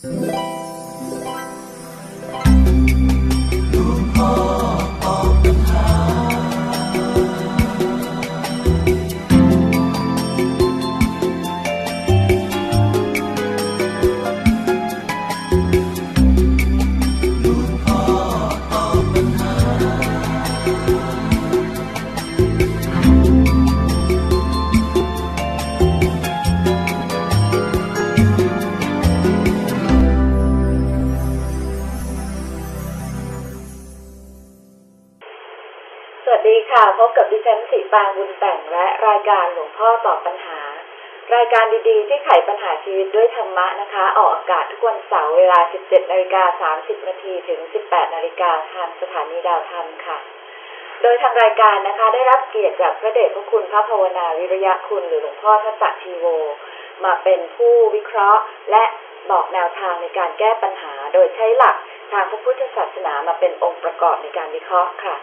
ส รายการหลวงพ่อตอบปัญหา รายการดีๆ ที่ไขปัญหาชีวิตด้วยธรรมะนะคะ ออกอากาศทุกวันเสาร์เวลา 17นาฬิกา30นาทีถึง 18นาฬิกาทางสถานีดาวธรรมค่ะ โดยทางรายการนะคะ ได้รับเกียรติจากพระเดชพระคุณพระภาวนาวิริยะคุณหรือหลวงพ่อทัตชีโว มาเป็นผู้วิเคราะห์ และบอกแนวทางในการแก้ปัญหา โดยใช้หลักทางพระพุทธศาสนามาเป็นองค์ประกอบในการวิเคราะห์ค่ะ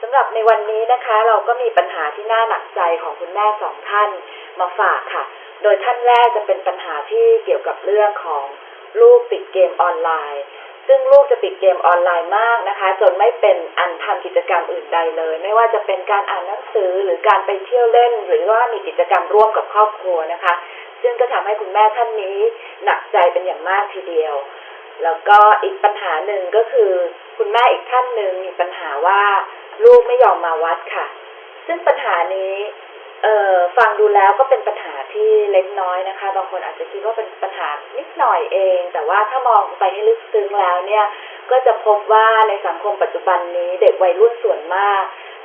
สำหรับในวันนี้นะคะ เราก็มีปัญหาที่น่าหนักใจของคุณแม่สองท่านมาฝากค่ะ โดยท่านแรกจะเป็นปัญหาที่เกี่ยวกับเรื่องของลูกติดเกมออนไลน์ ซึ่งลูกจะติดเกมออนไลน์มากนะคะ จนไม่เป็นอันทำกิจกรรมอื่นใดเลย ไม่ว่าจะเป็นการอ่านหนังสือหรือการไปเที่ยวเล่น หรือว่ามีกิจกรรมร่วมกับครอบครัวนะคะ ซึ่งก็ทำให้คุณแม่ท่านนี้หนักใจเป็นอย่างมากทีเดียว แล้วก็อีกปัญหาหนึ่งก็คือ คุณแม่อีกท่านหนึ่งมีปัญหาว่า ลูกไม่ยอมมาวัดค่ะ ซึ่งปัญหานี้เอ่อฟังดูแล้วก็เป็นปัญหาที่เล็กน้อยนะคะ บางคนอาจจะคิดว่าเป็นปัญหานิดหน่อยเอง แต่ว่าถ้ามองไปให้ลึกซึ้งแล้วเนี่ย ก็จะพบว่าในสังคมปัจจุบันนี้เด็กวัยรุ่นส่วนมาก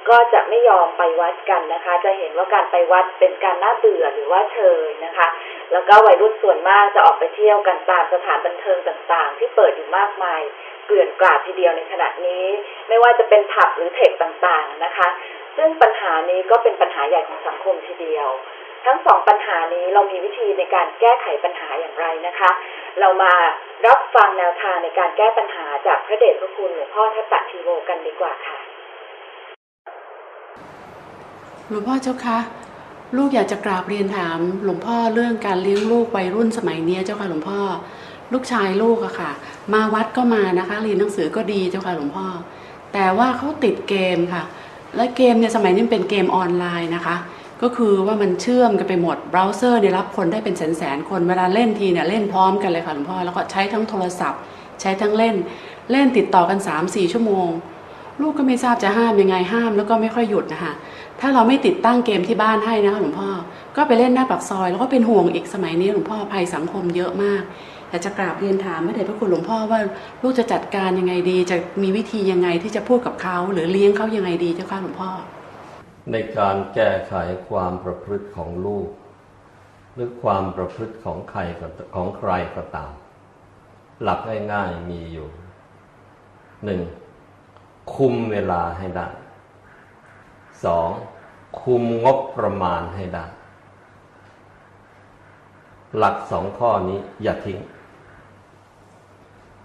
ก็จะไม่ยอมไปวัดกันนะคะ จะเห็นว่าการไปวัดเป็นการน่าเบื่อหรือว่าเชยนะคะ แล้วก็วัยรุ่นส่วนมากจะออกไปเที่ยวกันตามสถานบันเทิงต่างๆ ที่เปิดอยู่มากมาย เกลื่อนกลาดทีเดียวในขณะนี้ ไม่ว่าจะเป็นผับหรือเทคต่างๆนะคะ ซึ่งปัญหานี้ก็เป็นปัญหาใหญ่ของสังคมทีเดียว ทั้งสองปัญหานี้เรามีวิธีในการแก้ไขปัญหาอย่างไรนะคะ เรามารับฟังแนวทางในการแก้ปัญหาจากพระเดชพระคุณหลวงพ่อทัตตะทีโวกันดีกว่าค่ะหลวงพ่อเจ้าคะลูกอยากจะกราบเรียนถาม หลวงพ่อเรื่องการเลี้ยงลูกวัยรุ่นสมัยนี้เจ้าค่ะหลวงพ่อ ลูกชายลูกอะค่ะ มาวัดก็มานะคะเรียนหนังสือก็ดีเจ้าค่ะหลวงพ่อ แต่ว่าเขาติดเกมค่ะ และเกมเนี่ยสมัยนี้เป็นเกมออนไลน์นะคะ ก็คือว่ามันเชื่อมกันไปหมดเบราว์เซอร์เนี่ยรับคนได้เป็นแสนแสนๆคนเวลาเล่นทีเนี่ยเล่นพร้อมกันเลยค่ะหลวงพ่อแล้วก็ใช้ทั้งโทรศัพท์ ใช้ทั้งเล่น เล่นติดต่อกัน 3-4 ชั่วโมง ลูกก็ไม่ทราบจะห้ามยังไงห้ามแล้วก็ไม่ค่อยหยุดนะคะถ้าเราไม่ติดตั้งเกมที่บ้านให้นะคะหลวงพ่อ ก็ไปเล่นหน้าปากซอย แล้วก็เป็นห่วงอีกสมัยนี้หลวงพ่อภัยสังคมเยอะมาก อยากจะกราบเรียนถามพระเดชพระคุณหลวงพ่อว่าลูกจะจัดการยังไงดี จะมีวิธียังไงที่จะพูดกับเขาหรือเลี้ยงเขายังไงดีเจ้าค่ะหลวงพ่อ ในการแก้ไขความประพฤติของลูก หรือความประพฤติของใครก็ของใครก็ตาม หลักง่ายๆมีอยู่หนึ่งคุมเวลาให้ได้สองคุมงบประมาณให้ได้หลักสองข้อนี้อย่าทิ้ง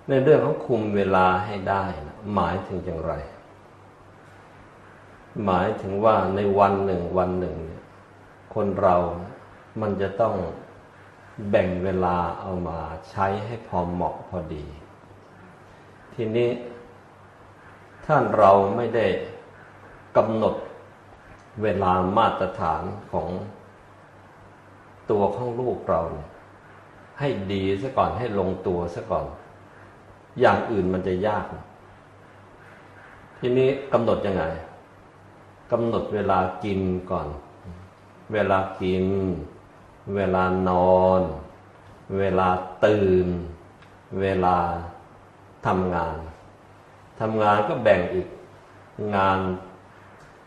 ในเรื่องของคุมเวลาให้ได้นะหมายถึงอย่างไร หมายถึงว่าในวันหนึ่งวันหนึ่งเนี่ยคนเรามันจะต้องแบ่งเวลาเอามาใช้ให้พอเหมาะพอดี ทีนี้ท่านเราไม่ได้กำหนดเวลามาตรฐานของตัวของลูกเรา ให้ดีซะก่อนให้ลงตัวซะก่อน อย่างอื่นมันจะยาก ทีนี้กำหนดยังไงกำหนดเวลากินก่อน เวลากิน เวลานอน เวลาตื่น เวลาทำงานทำงานก็แบ่งอีกงาน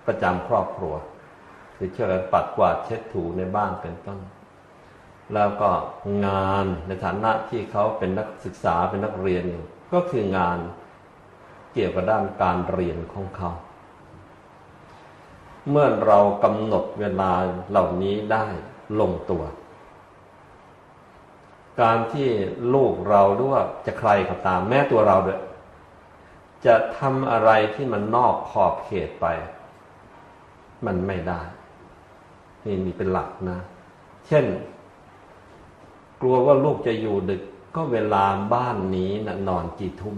ประจำครอบครัว คือเช่อกันปัดกวาดเช็ดถูในบ้านเป็นต้น แล้วก็งานในฐานะที่เขาเป็นนักศึกษาเป็นนักเรียนอยู่ ก็คืองานเกี่ยวกับด้านการเรียนของเขา เมื่อเรากำหนดเวลาเหล่านี้ได้ลงตัว การที่ลูกเราหรือว่าจะใครก็ตาม แม้ตัวเราด้วย จะทำอะไรที่มันนอกขอบเขตไป มันไม่ได้ นี่นี่เป็นหลักนะ เช่น กลัวว่าลูกจะอยู่ดึก ก็เวลาบ้านนี้นะนอนกี่ทุ่ม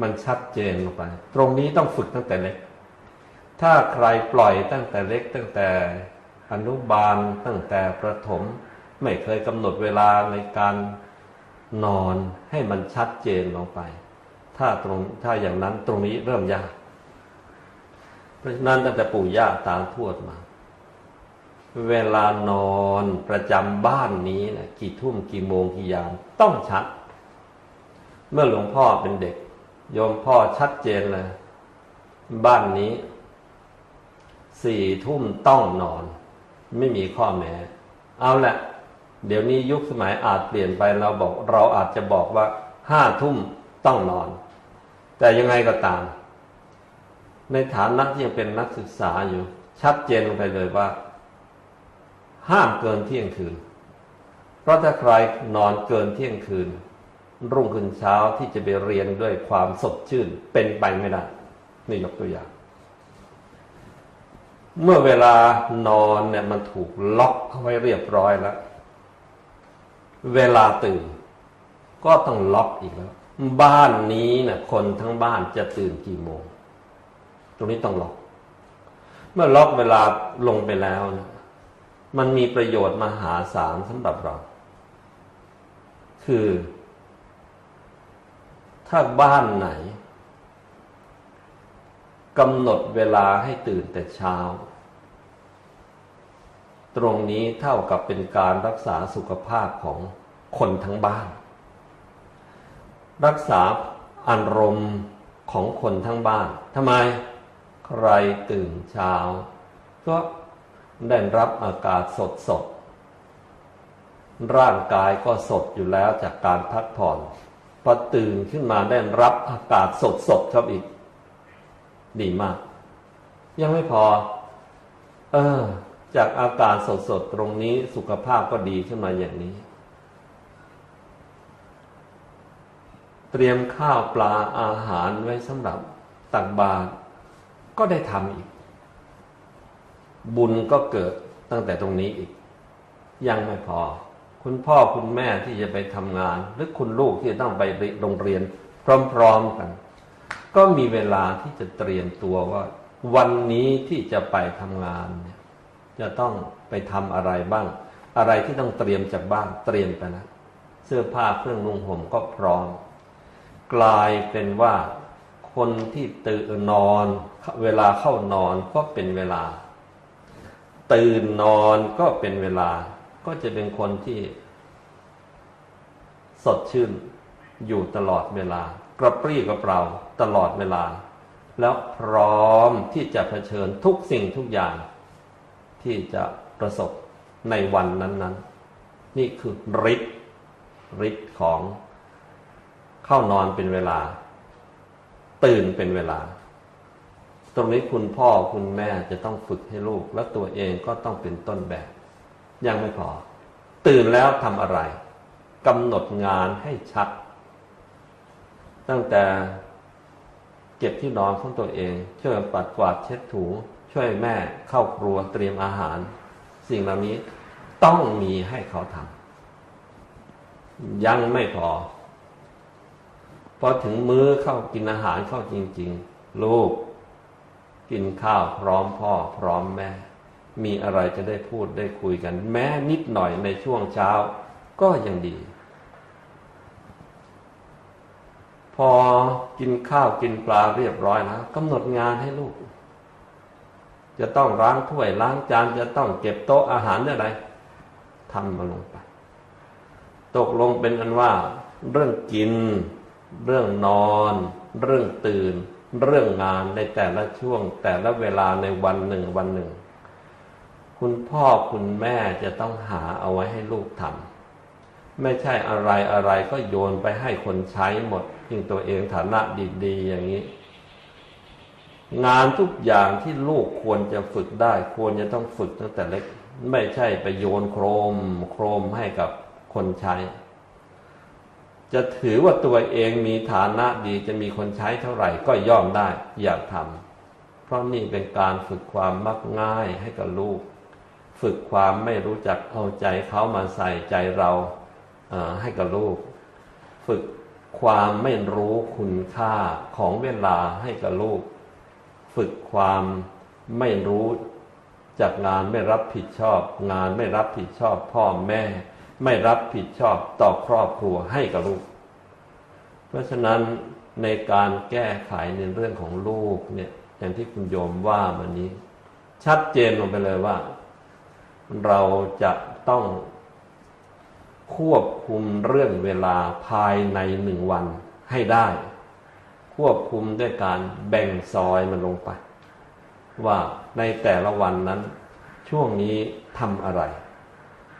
มันชัดเจนลงไป ตรงนี้ต้องฝึกตั้งแต่เล็ก ถ้าใครปล่อยตั้งแต่เล็ก ตั้งแต่อนุบาลตั้งแต่ประถม ไม่เคยกำหนดเวลาในการนอนให้มันชัดเจนลงไป ถ้าตรงถ้าอย่างนั้นตรงนี้เริ่มยาก เพราะฉะนั้นตั้งแต่ปู่ย่าตาทวดมา เวลานอนประจำบ้านนี้นะกี่ทุ่มกี่โมงกี่ยามต้องชัด เมื่อหลวงพ่อเป็นเด็ก โยมพ่อชัดเจนเลยบ้านนี้สี่ทุ่มต้องนอน ไม่มีข้อแม้ เอาละเดี๋ยวนี้ยุคสมัยอาจเปลี่ยนไปเราบอก เราอาจจะบอกว่าห้าทุ่มต้องนอน แต่ยังไงก็ตาม ในฐานะที่ยังเป็นนักศึกษาอยู่ ชัดเจนไปเลยว่า ห้ามเกินเที่ยงคืน เพราะถ้าใครนอนเกินเที่ยงคืน รุ่งขึ้นเช้าที่จะไปเรียนด้วยความสดชื่นเป็นไปไม่ได้นี่ยกตัวอย่าง เมื่อเวลานอนเนี่ยมันถูกล็อกเอาไว้เรียบร้อยแล้ว เวลาตื่น ก็ต้องล็อกอีกแล้ว บ้านนี้นะ่ะคนทั้งบ้านจะตื่นกี่โมง ตรงนี้ต้องล็อก เมื่อล็อกเวลาลงไปแล้วนะ มันมีประโยชน์มหาศาลสำหรับเรา คือ ถ้าบ้านไหนกำหนดเวลาให้ตื่นแต่เช้า ตรงนี้เท่ากับเป็นการรักษาสุขภาพของคนทั้งบ้าน รักษาอารมณ์ของคนทั้งบ้านทำไม ใครตื่นเช้าก็ ได้รับอากาศสดสดร่างกายก็สดอยู่แล้วจากการพักผ่อนพอตื่นขึ้นมาได้รับอากาศสดสดครับอีก ดีมาก ยังไม่พอ เออ จากอากาศสดสดตรงนี้สุขภาพก็ดีขึ้นมาอย่างนี้ เตรียมข้าวปลาอาหารไว้สำหรับตักบาตรก็ได้ทำอีก บุญก็เกิดตั้งแต่ตรงนี้อีก ยังไม่พอ คุณพ่อคุณแม่ที่จะไปทำงาน หรือคุณลูกที่จะต้องไปโรงเรียน พร้อมๆกัน ก็มีเวลาที่จะเตรียมตัวว่า วันนี้ที่จะไปทำงานเนี่ยจะต้องไปทำอะไรบ้าง อะไรที่ต้องเตรียมจากบ้านเตรียมไปนะเสื้อผ้าเครื่องนุ่งห่มก็พร้อม กลายเป็นว่าคนที่ตื่นนอน เวลาเข้านอนก็เป็นเวลา ตื่นนอนก็เป็นเวลา ก็จะเป็นคนที่ สดชื่นอยู่ตลอดเวลา กระปรี้กระเปร่าตลอดเวลา แล้วพร้อมที่จะเผชิญทุกสิ่งทุกอย่าง ที่จะประสบในวันนั้น ๆ นี่คือฤทธิ์ฤทธิ์ของเข้านอนเป็นเวลา ตื่นเป็นเวลา รงนี้คุณพ่อคุณแม่จะต้องฝึกให้ลูก และตัวเองก็ต้องเป็นต้นแบบ ยังไม่พอ ตื่นแล้วทำอะไรกำหนดงานให้ชัด ตั้งแต่เก็บที่นอนของตัวเอง ช่วยปัดกวาดเช็ดถู ช่วยแม่เข้าครัวเตรียมอาหาร สิ่งเหล่านี้ต้องมีให้เขาทำยังไม่พอพอถึงมื้อเข้ากินอาหารเข้าจริง ๆ ลูก กินข้าวพร้อมพ่อพร้อมแม่ มีอะไรจะได้พูดได้คุยกัน แม้นิดหน่อยในช่วงเช้าก็ยังดี พอกินข้าวกินปลาเรียบร้อยแล้วกำหนดงานให้ลูก จะต้องล้างถ้วยล้างจานจะต้องเก็บโต๊ะอาหารอะไรทำมาลงไป ตกลงเป็นอันว่า เรื่องกิน เรื่องนอน เรื่องตื่น เรื่องงานในแต่ละช่วง แต่ละเวลาในวันหนึ่งวันหนึ่ง คุณพ่อคุณแม่จะต้องหาเอาไว้ให้ลูกทำไม่ใช่อะไรอะไรก็โยนไปให้คนใช้หมดยิ่งตัวเองฐานะดีๆ อย่างนี้ งานทุกอย่างที่ลูกควรจะฝึกได้ ควรจะต้องฝึกตั้งแต่เล็ก ไม่ใช่ไปโยนโครม โครมให้กับคนใช้ จะถือว่าตัวเองมีฐานะดีจะมีคนใช้เท่าไหร่ก็ย่อมได้อยากทำเพราะนี่เป็นการฝึกความมักง่ายให้กับลูก ฝึกความไม่รู้จักเอาใจเขามาใส่ใจเราให้กับลูก ฝึกความไม่รู้คุณค่าของเวลาให้กับลูก ฝึกความไม่รู้จากงานไม่รับผิดชอบ งานไม่รับผิดชอบพ่อแม่ ไม่รับผิดชอบต่อครอบครัวให้กับลูก เพราะฉะนั้นในการแก้ไขในเรื่องของลูกเนี่ยอย่างที่คุณโยมว่ามันนี้ ชัดเจนลงไปเลยว่า เราจะต้องควบคุมเรื่องเวลาภายในหนึ่งวันให้ได้ ควบคุมด้วยการแบ่งซอยมันลงไป ว่าในแต่ละวันนั้นช่วงนี้ทำอะไร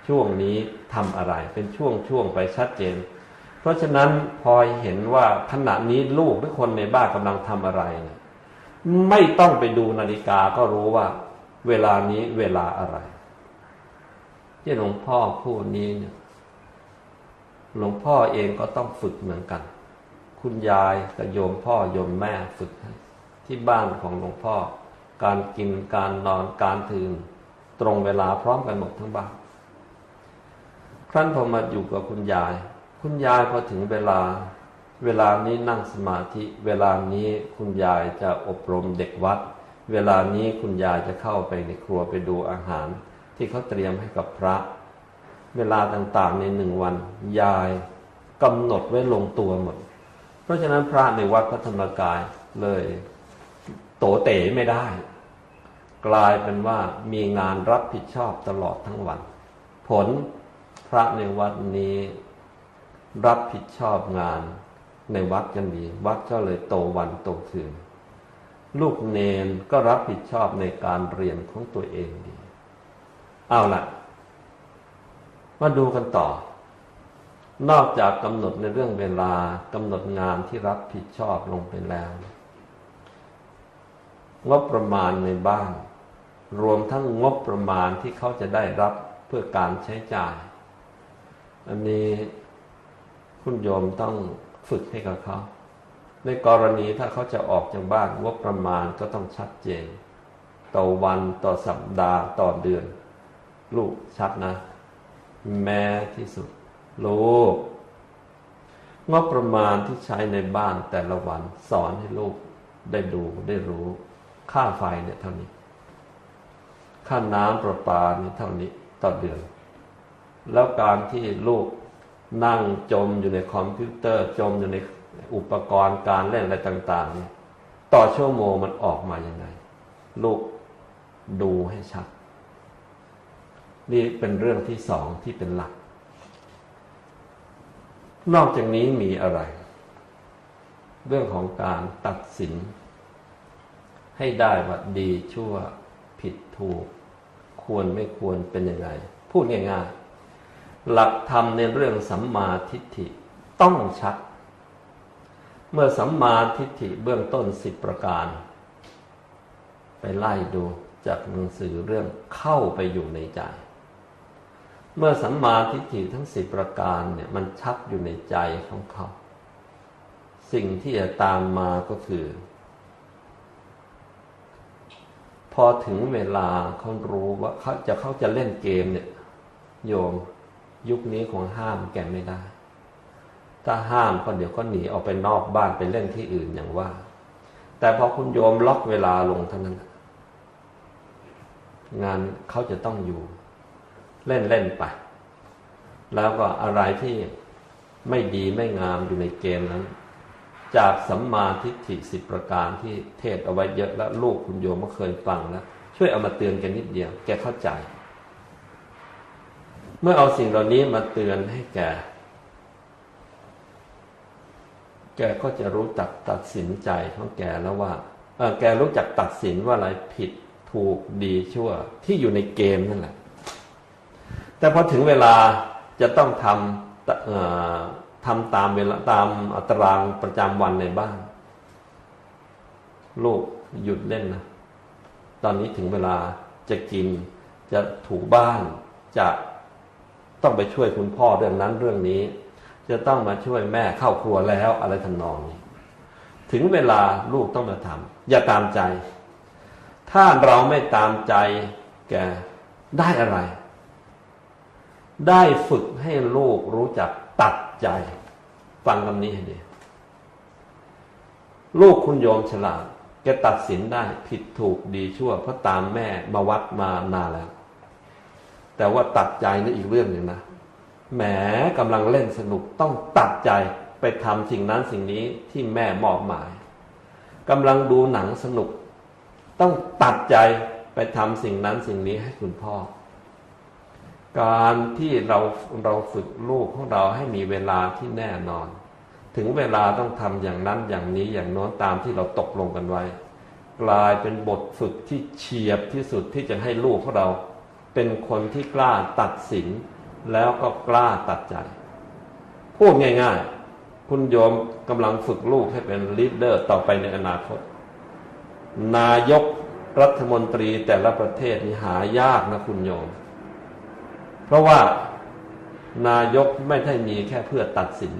ช่วงนี้ทำอะไร เป็นช่วงช่วงๆไปชัดเจน เพราะฉะนั้นพอเห็นว่าขณะนี้ลูกหรือคนในบ้านกำลังทำอะไรเนี่ยไม่ต้องไปดูนาฬิกาก็รู้ว่า เวลานี้เวลาอะไรที่หลวงพ่อพูดนี้เนี่ยหลวงพ่อเองก็ต้องฝึกเหมือนกัน คุณยายกับโยมพ่อโยมแม่ฝึกให้ที่บ้านของหลวงพ่อ การกินการนอนการตื่นตรงเวลาพร้อมกันหมดทั้งบ้าน ครั้นพอมาอยู่กับคุณยาย คุณยายพอถึงเวลา เวลานี้นั่งสมาธิ เวลานี้คุณยายจะอบรมเด็กวัด เวลานี้คุณยายจะเข้าไปในครัวไปดูอาหาร ที่เขาเตรียมให้กับพระ เวลาต่างๆในหนึ่งวัน ยายกำหนดไว้ลงตัวหมด เพราะฉะนั้นพระในวัดพระธรรมกายเลย โตเต๋ไม่ได้ กลายเป็นว่ามีงานรับผิดชอบตลอดทั้งวัน ผล พระในวัดนี้รับผิดชอบงานในวัดกันดี วัดก็เลยโตวันโตคืน ลูกเนนก็รับผิดชอบในการเรียนของตัวเองดี เอาล่ะ มาดูกันต่อ นอกจากกำหนดในเรื่องเวลากำหนดงานที่รับผิดชอบลงไปแล้วงบประมาณในบ้าน รวมทั้งงบประมาณที่เขาจะได้รับเพื่อการใช้จ่าย อันนี้คุณโยมต้องฝึกให้กับเขา ในกรณีถ้าเขาจะออกจากบ้านงบประมาณก็ต้องชัดเจน ต่อวันต่อสัปดาห์ต่อเดือน ลูกชัดนะ แม้ที่สุด ลูกงบประมาณที่ใช้ในบ้านแต่ละวันสอนให้ลูกได้ดูได้รู้ ค่าไฟเนี่ยเท่านี้ ค่าน้ำประปาเนี่ยเท่านี้ต่อเดือน แล้วการที่ลูกนั่งจมอยู่ในคอมพิวเตอร์ จมอยู่ในอุปกรณ์การเล่นอะไรต่างๆเนี่ยต่อชั่วโมงมันออกมาอย่างไง ลูกดูให้ชัด นี่เป็นเรื่องที่สองที่เป็นหลัก นอกจากนี้มีอะไร เรื่องของการตัดสิน ให้ได้ว่าดีชั่วผิดถูก ควรไม่ควรเป็นยังไง พูดง่ายๆ หลักธรรมในเรื่องสัมมาทิฏฐิต้องชัด เมื่อสัมมาทิฏฐิเบื้องต้นสิบประการ ไปไล่ดูจากหนังสือเรื่องเข้าไปอยู่ในใจ เมื่อสัมมาทิฏฐิทั้งสิบประการเนี่ยมันชัดอยู่ในใจของเขา สิ่งที่จะตามมาก็คือ พอถึงเวลาเขารู้ว่าเขาจะเขาจะเล่นเกมเนี่ยโยม ยุคนี้คงห้ามแกไม่ได้ ถ้าห้ามก็เดี๋ยวก็หนีออกไปนอกบ้านไปเล่นที่อื่นอย่างว่า แต่พอคุณโยมล็อกเวลาลงเท่านั้น งานเขาจะต้องอยู่ เล่นเล่นไป แล้วก็อะไรที่ไม่ดีไม่งามอยู่ในเกมนั้น จากสัมมาทิฏฐิสิบประการที่เทศเอาไว้เยอะแล้วลูกคุณโยมก็เคยฟังแล้ว ช่วยเอามาเตือนกันนิดเดียว แกเข้าใจ เมื่อเอาสิ่งเหล่านี้มาเตือนให้แก แกก็จะรู้จักตัดสินใจของแกแล้วว่าแกรู้จักตัดสินว่าอะไรผิดถูกดีชั่ว ที่อยู่ในเกมนั่นแหละ แต่พอถึงเวลาจะต้องทำทำตามเวลาตามอัตารางประจำวันในบ้าน ลูกหยุดเล่นนะ ตอนนี้ถึงเวลาจะกินจะถูบ้านจะ ต้องไปช่วยคุณพ่อเรื่องนั้นเรื่องนี้ จะต้องมาช่วยแม่เข้าครัวแล้วอะไรทำนองนี้ ถึงเวลาลูกต้องมาทำอย่าตามใจ ถ้าเราไม่ตามใจแกได้อะไร ได้ฝึกให้ลูกรู้จักตัดใจ ฟังคำนี้ให้ดีลูกคุณโยมฉลาดแกตัดสินได้ผิดถูกดีชั่วเพราะตามแม่มาวัดมานานแล้ว แต่ว่าตัดใจนี่อีกเรื่องหนึ่งนะแหมกำลังเล่นสนุกต้องตัดใจไปทำสิ่งนั้นสิ่งนี้ที่แม่มอบหมายกำลังดูหนังสนุก ต้องตัดใจไปทำสิ่งนั้นสิ่งนี้ให้คุณพ่อ การที่เราเราฝึกลูกของเราให้มีเวลาที่แน่นอน ถึงเวลาต้องทำอย่างนั้นอย่างนี้อย่างโน้นตามที่เราตกลงกันไว้ กลายเป็นบทฝึกที่เฉียบที่สุดที่จะให้ลูกของเรา เป็นคนที่กล้าตัดสิน แล้วก็กล้าตัดใจ พูดง่ายๆ คุณโยมกำลังฝึกลูกให้เป็นลีดเดอร์ต่อไปในอนาคต นายกรัฐมนตรีแต่ละประเทศนี่หายากนะคุณโยม เพราะว่านายกไม่ได้มีแค่เพื่อตัดสิน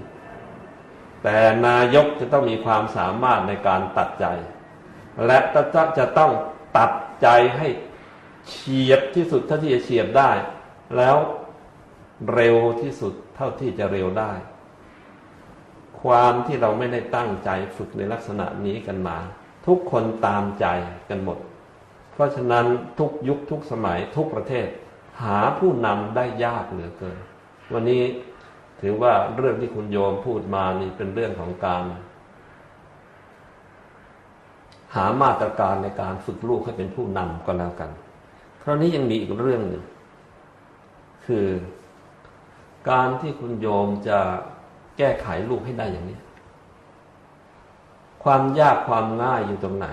แต่นายกจะต้องมีความสามารถในการตัดใจ และจะจะต้องตัดใจให้ เฉียบที่สุดเท่าที่จะเฉียบได้ แล้วเร็วที่สุดเท่าที่จะเร็วได้ ความที่เราไม่ได้ตั้งใจฝึกในลักษณะนี้กันมา ทุกคนตามใจกันหมด เพราะฉะนั้นทุกยุคทุกสมัยทุกประเทศ หาผู้นำได้ยากเหลือเกิน วันนี้ถือว่าเรื่องที่คุณโยมพูดมานี่เป็นเรื่องของการ หามาตรการในการฝึกลูกให้เป็นผู้นำก็แล้วกัน คราวนี้ยังมีอีกเรื่องหนึ่งคือการที่คุณโยมจะแก้ไขลูกให้ได้อย่างนี้ ความยากความง่ายอยู่ตรงไหน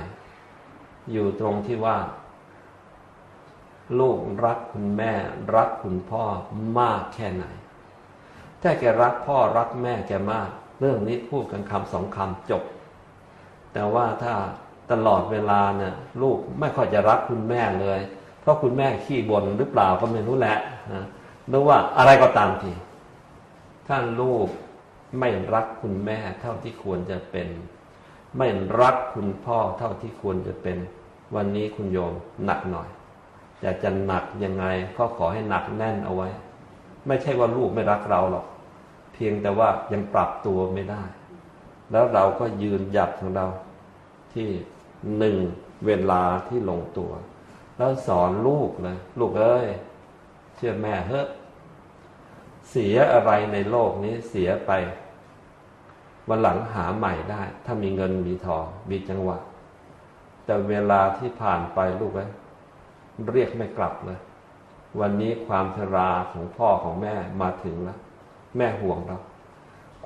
อยู่ตรงที่ว่า ลูกรักคุณแม่ รักคุณพ่อมากแค่ไหน ถ้าแกรักพ่อรักแม่แกมาก เรื่องนี้พูดกันคำสองคำจบ แต่ว่าถ้าตลอดเวลาเนี่ยลูกไม่ค่อยจะรักคุณแม่เลย เพราะคุณแม่ขี้บ่นหรือเปล่าก็ไม่รู้แหละนะหรือว่าอะไรก็ตามทีถ้าลูกไม่รักคุณแม่เท่าที่ควรจะเป็น ไม่รักคุณพ่อเท่าที่ควรจะเป็น วันนี้คุณโยมหนักหน่อยแต่จะหนักยังไงก็ขอให้หนักแน่นเอาไว้ ไม่ใช่ว่าลูกไม่รักเราหรอก เพียงแต่ว่ายังปรับตัวไม่ได้ แล้วเราก็ยืนหยัดของเราที่หนึ่งเวลาที่ลงตัว แล้วสอนลูกเลยลูกเอ้ยเชื่อแม่เฮ้ยเสียอะไรในโลกนี้เสียไป วันหลังหาใหม่ได้ ถ้ามีเงินมีทองมีจังหวะ แต่เวลาที่ผ่านไปลูกเอ้ยเรียกไม่กลับเลยวันนี้ความชราของพ่อของแม่มาถึงแล้ว แม่ห่วงเรา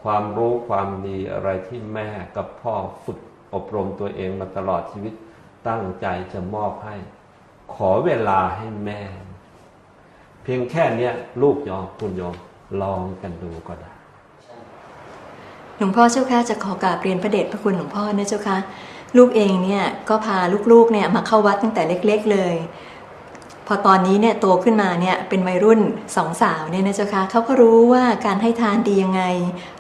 ความรู้ความดีอะไรที่แม่กับพ่อฝึกอบรมตัวเองมาตลอดชีวิตตั้งใจจะมอบให้ ขอเวลาให้แม่ เพียงแค่เนี้ยลูกยอมคุณยอมลองกันดูก็ได้หลวงพ่อเจ้าค่ะจะขอกราบเรียนพระเดชพระคุณหลวงพ่อนะเจ้าค่ะลูกเองเนี่ยก็พาลูกๆเนี่ยมาเข้าวัดตั้งแต่เล็ก ๆ เลย พอตอนนี้เนี่ยโตขึ้นมาเนี่ยเป็นวัยรุ่นสองสาวเนี่ยนะเจ้าค่ะเขาก็รู้ว่าการให้ทานดียังไง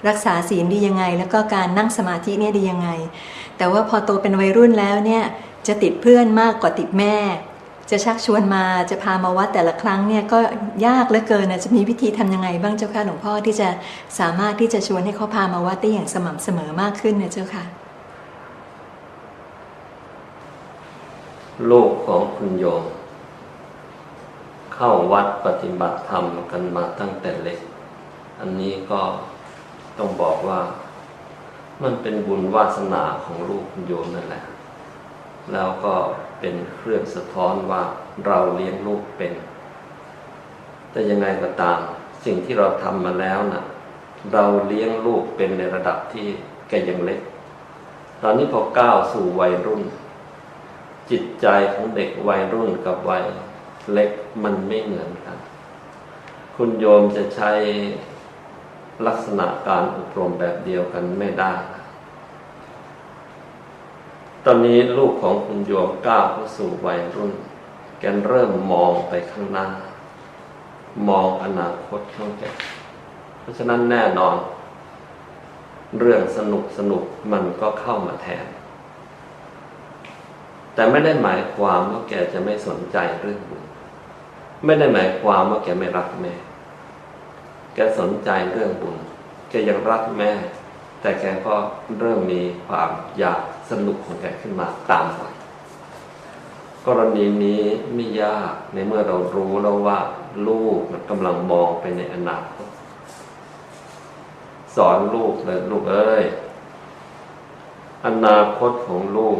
รักษาศีลดียังไง แล้วก็การนั่งสมาธิเนี่ยดียังไง แต่ว่าพอโตเป็นวัยรุ่นแล้วเนี่ยจะติดเพื่อนมากกว่าติดแม่ จะชักชวนมาจะพามาวัดแต่ละครั้งเนี่ยก็ยากเหลือเกินนะจะมีวิธีทำยังไงบ้างเจ้าค่ะหลวงพ่อที่จะสามารถที่จะชวนให้เขาพามาวัดได้อย่างสม่ำเสมอมากขึ้นนะเจ้าค่ะลูกของคุณโยม เข้าวัดปฏิบัติธรรมกันมาตั้งแต่เล็ก อันนี้ก็ต้องบอกว่า มันเป็นบุญวาสนาของลูกคุณโยมนั่นแหละ แล้วก็ เป็นเครื่องสะท้อนว่าเราเลี้ยงลูกเป็น แต่ยังไงก็ตาม สิ่งที่เราทำมาแล้วนะ่ะ เราเลี้ยงลูกเป็นในระดับที่แกยังเล็ก ตอนนี้พอก้าวสู่วัยรุ่น จิตใจของเด็กวัยรุ่นกับวัยเล็กมันไม่เหมือนกัน คุณโยมจะใช้ลักษณะการอบรมแบบเดียวกันไม่ได้ อนนี้ลูกของคุณโยมก้าวเข้าสู่วัยรุ่น แกเริ่มมองไปข้างหน้า มองอนาคตของแกเพราะฉะนั้นแน่นอน เรื่องสนุกสนุกมันก็เข้ามาแทน แต่ไม่ได้หมายความว่าแกจะไม่สนใจเรื่องบุญไม่ได้หมายความว่าแกไม่รักแม่ แกสนใจเรื่องบุญ แกยังรักแม่ แต่แกก็เริ่มมีความอยาก สนุกของแกขึ้นมาตามวัยกรณีนี้ไม่ยากในเมื่อเรารู้แล้วว่าลูกมันกำลังมองไปในอนาคตสอนลูกเลยลูกเอ้ยอนาคตของลูก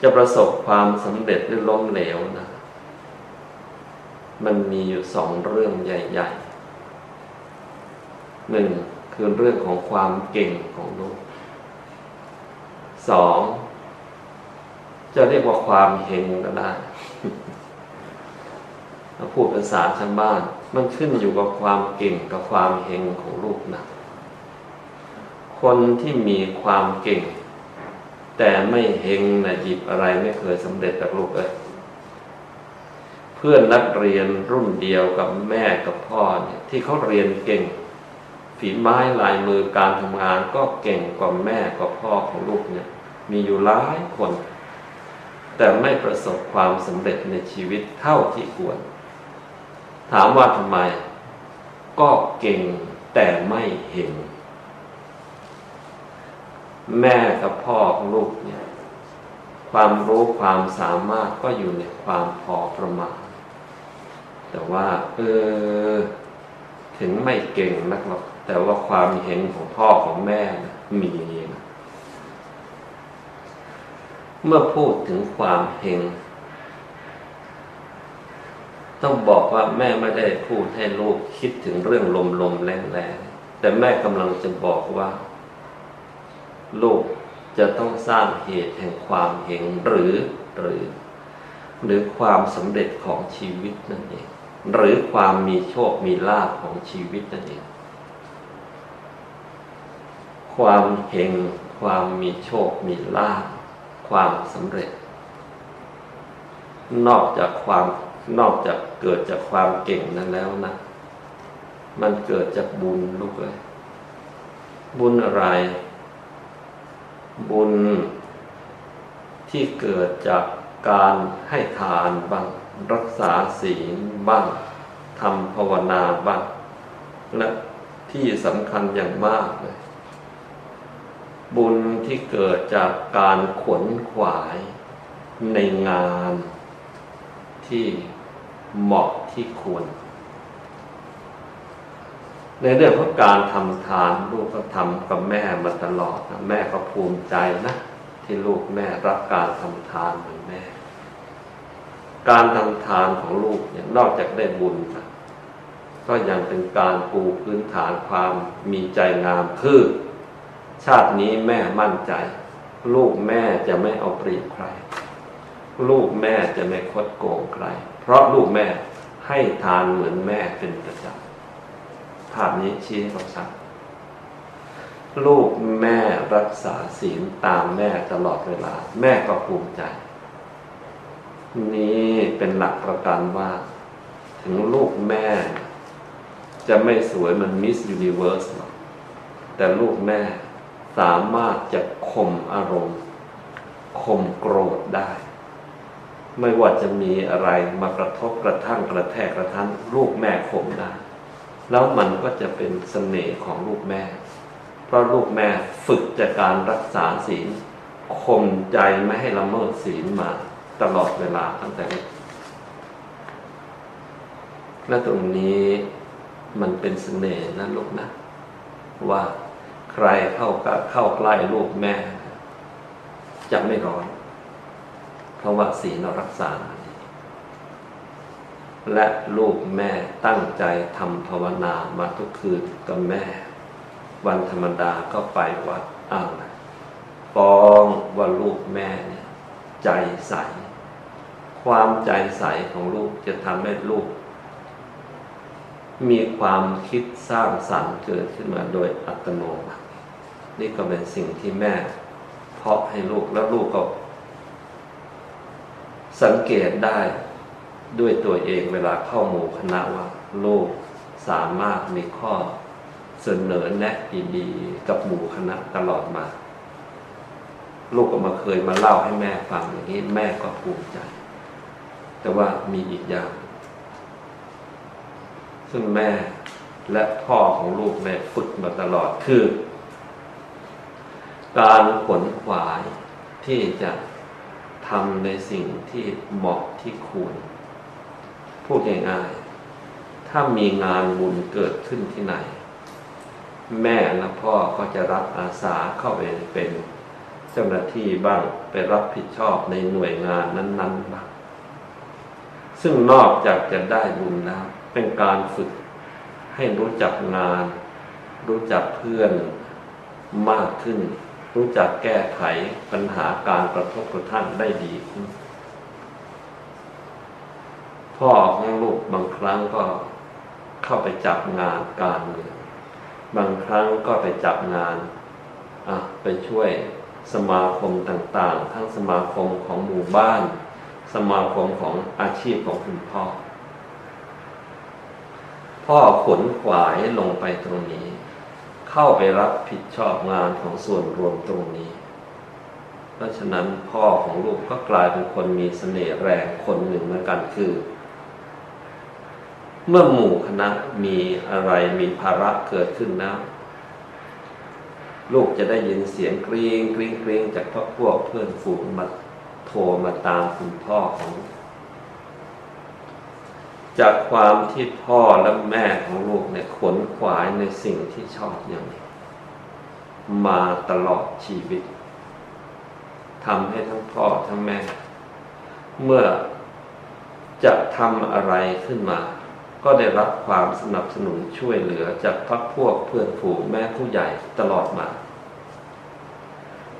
จะประสบความสำเร็จหรือล้มเหลวนะ มันมีอยู่สองเรื่องใหญ่ๆหนึ่ง คือเรื่องของความเก่งของลูกสองจะเรียกว่าความเฮงก็ได้ถ้าพูดภาษาชาวบ้าน มันขึ้นอยู่กับความเก่งกับความเฮงของลูกนะคนที่มีความเก่ง แต่ไม่เฮงนะหยิบอะไรไม่เคยสำเร็จกับลูกเอ้ยเพื่อนนักเรียนรุ่นเดียวกับแม่กับพ่อเนี่ยที่เขาเรียนเก่ง ฝีไม้ลายมือการทำงานก็เก่งกว่าแม่กับพ่อของลูกเนี่ย มีอยู่หลายคน แต่ไม่ประสบความสำเร็จในชีวิตเท่าที่ควร ถามว่าทำไม ก็เก่งแต่ไม่เห็น แม่กับพ่อของลูกเนี่ย ความรู้ความสามารถก็อยู่ในความพอประมาณ แต่ว่า เออ ถึงไม่เก่งนักหรอก แต่ว่าความเห็นของพ่อของแม่นะมีนะเมื่อพูดถึงความเฮงต้องบอกว่าแม่ไม่ได้พูดให้ลูกคิดถึงเรื่องลมลมๆแรงแรงๆแต่แม่กำลังจะบอกว่า ลูกจะต้องสร้างเหตุแห่งความเห็นหรือหรือ หรือความสำเร็จของชีวิตนั่นเองหรือความมีโชคมีลาภของชีวิตนั่นเอง ความเฮงความมีโชคมีลาภความสำเร็จ นอกจากความนอกจากเกิดจากความเก่งนั้นแล้วนะมันเกิดจากบุญลูกเลยบุญอะไร บุญที่เกิดจากการให้ทานบ้างรักษาศีลบ้างทำภาวนาบ้างและที่สำคัญอย่างมากเลย บุญที่เกิดจากการขวนขวาย ในงานที่เหมาะที่ควร ในเรื่องของการทำทานลูกก็ทำกับแม่มาตลอดนะแม่ก็ภูมิใจนะ ที่ลูกแม่รับการทำทานเหมือนแม่ การทำทานของลูกเนี่ยนอกจากได้บุญนะก็ยังเป็นการปูพื้นฐานความมีใจงามคือ ชาตินี้แม่มั่นใจ ลูกแม่จะไม่เอาเปรียบใคร ลูกแม่จะไม่คดโกงใคร เพราะลูกแม่ให้ทานเหมือนแม่เป็นประจำภาพนี้ชี้ให้เราชัดลูกแม่รักษาศีลตามแม่ตลอดเวลา แม่ก็ภูมิใจ นี่เป็นหลักประกันว่า ถึงลูกแม่ จะไม่สวยเหมันมิสยูนิเวิร์สหรอกแต่ลูกแม่ สามารถจะข่มอารมณ์ข่มโกรธได้ ไม่ว่าจะมีอะไรมากระทบกระทั่งกระแทกกระทันลูกแม่ข่มได้ แล้วมันก็จะเป็นเสน่ห์ของลูกแม่ เพราะลูกแม่ฝึกจากการรักษาศีลข่มใจไม่ให้ละเมิดศีลมาตลอดเวลาตั้งแต่เด็กและตรงนี้มันเป็นเสน่ห์นะลูกนะว่า ใครเข้ากับเข้าใกล้ลูกแม่ จะไม่ร้อน เพราะว่าศีลเรารักษา และลูกแม่ตั้งใจทำภาวนามาทุกคืนกับแม่ วันธรรมดาก็ไปวัดอ้าวนะฟ้องว่าลูกแม่เนี่ยใจใส ความใจใสของลูกจะทำให้ลูก มีความคิดสร้างสรรค์เกิดขึ้นมาโดยอัตโนมัติ นี่ก็เป็นสิ่งที่แม่ เพาะให้ลูกแล้วลูกก็ สังเกตได้ด้วยตัวเองเวลาเข้าหมู่คณะว่าลูกสามารถมีข้อเสนอแนะดีๆกับหมู่คณะตลอดมา ลูกก็มาเคยมาเล่าให้แม่ฟังอย่างนี้แม่ก็ภูมิใจ แต่ว่ามีอีกอย่าง ซึ่งแม่และพ่อของลูกเนี่ฝึกมาตลอดคือ การขนขวายที่จะทำในสิ่งที่เหมาะที่ควรพูดง่ายๆถ้ามีงานบุญเกิดขึ้นที่ไหน แม่และพ่อก็จะรับอาสาเข้าไปเป็นเจ้าหน้าที่บ้างไปรับผิดชอบในหน่วยงานนั้นๆบ้างซึ่งนอกจากจะได้บุญแล้วเป็นการฝึกให้รู้จักงาน รู้จักเพื่อนมากขึ้น รู้จักแก้ไขปัญหาการกระทบกระทั่งได้ดีขึ้นพ่อของลูกบางครั้งก็เข้าไปจับงานการเมืองบางครั้งก็ไปจับงานอะไปช่วยสมาคมต่างๆ ทั้งสมาคมของหมู่บ้าน สมาคมของอาชีพของคุณพ่อ พ่อขนขวายลงไปตรงนี้ เข้าไปรับผิดชอบงานของส่วนรวมตรงนี้ เพราะฉะนั้นพ่อของลูกก็กลายเป็นคนมีเสน่ห์แรงคนหนึ่งเหมือนกันคือ เมื่อหมู่คณะมีอะไรมีภาระเกิดขึ้นแล้วลูกจะได้ยินเสียงกรีงกรีงกรีงจากพวกเพื่อนฝูงมาโทรมาตามคุณพ่อของ จากความที่พ่อและแม่ของลูกเนี่ยขนขวายในสิ่งที่ชอบอย่างนี้มาตลอดชีวิตทำให้ทั้งพ่อทั้งแม่ เมื่อจะทำอะไรขึ้นมา ก็ได้รับความสนับสนุนช่วยเหลือจากพักพวกเพื่อนฝูงแม่ผู้ใหญ่ตลอดมา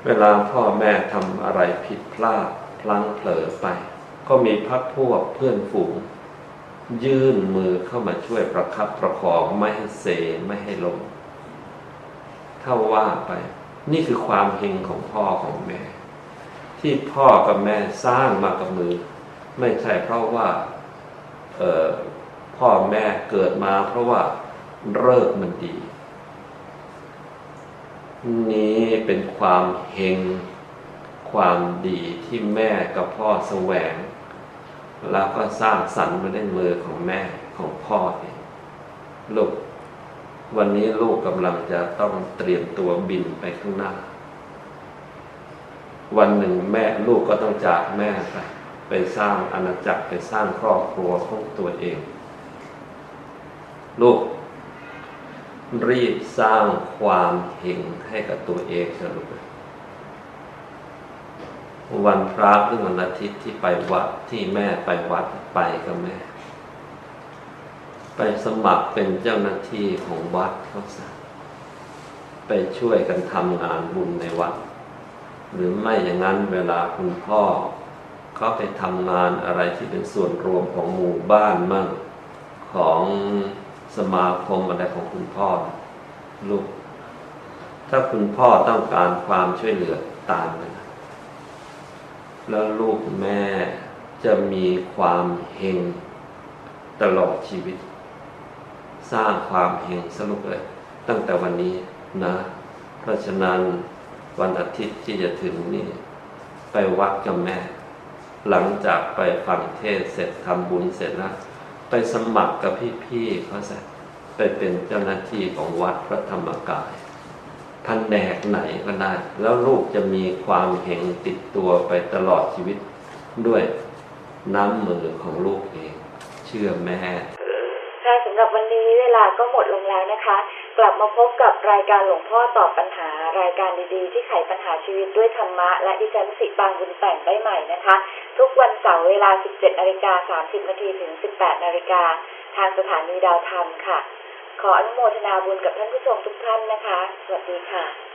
เวลาพ่อแม่ทำอะไรผิดพลาดพลั้งเผลอไป ก็มีพักพวกเพื่อนฝูง ยื่นมือเข้ามาช่วยประคับประคองไม่ให้เซไม่ให้ลงถ้าว่าไป นี่คือความเฮงของพ่อของแม่ ที่พ่อกับแม่สร้างมากับมือ ไม่ใช่เพราะว่าพ่อแม่เกิดมาเพราะว่าเลิกมันดี นี้เป็นความเฮงความดีที่แม่กับพ่อแสวง แล้วก็สร้างสรรค์มาด้วยมือของแม่ของพ่อเองลูกวันนี้ลูกกำลังจะต้องเตรียมตัวบินไปข้างหน้า วันหนึ่งแม่ลูกก็ต้องจากแม่ไปไปสร้างอาณาจักรไปสร้างครอบครัวของตัวเอง ลูก รีบสร้างความเห็งให้กับตัวเองเถอะลูก วันพระหรือวันอาทิตย์ที่ไปวัดที่แม่ไปวัดไปกับแม่ ไปสมัครเป็นเจ้าหน้าที่ของวัดเขาซะไปช่วยกันทำงานบุญในวัด หรือไม่อย่างนั้นเวลาคุณพ่อเขาไปทำงานอะไรที่เป็นส่วนรวมของหมู่บ้านมั่งของสมาคมอะไรของคุณพ่อลูก ถ้าคุณพ่อต้องการความช่วยเหลือตามไป แล้วลูกแม่จะมีความเฮงตลอดชีวิต สร้างความเฮงสรุปเลย ตั้งแต่วันนี้นะ เพราะฉะนั้นวันอาทิตย์ที่จะถึงนี่ ไปวัดกับแม่ หลังจากไปฟังเทศเสร็จทำบุญเสร็จแล้วไปสมัครกับพี่ๆเขาซะไปเป็นเจ้าหน้าที่ของวัดพระธรรมกาย แผนกไหนก็ได้ แล้วลูกจะมีความเห็งติดตัวไปตลอดชีวิตด้วยน้ำมือของลูกเอง เชื่อแม่ค่ะสำหรับวันนี้เวลาก็หมดลงแล้วนะคะ กลับมาพบกับรายการหลวงพ่อตอบปัญหา รายการดีๆ ที่ไขปัญหาชีวิตด้วยธรรมะ และดิฉันสิบางบุญแต่งได้ใหม่นะคะ ทุกวันเสาร์เวลา 17นาฬิกา30นาทีถึง 18นาฬิกาทางสถานีดาวธรรมค่ะ ขออนุโมทนาบุญกับท่านผู้ชมทุกท่านนะคะ สวัสดีค่ะ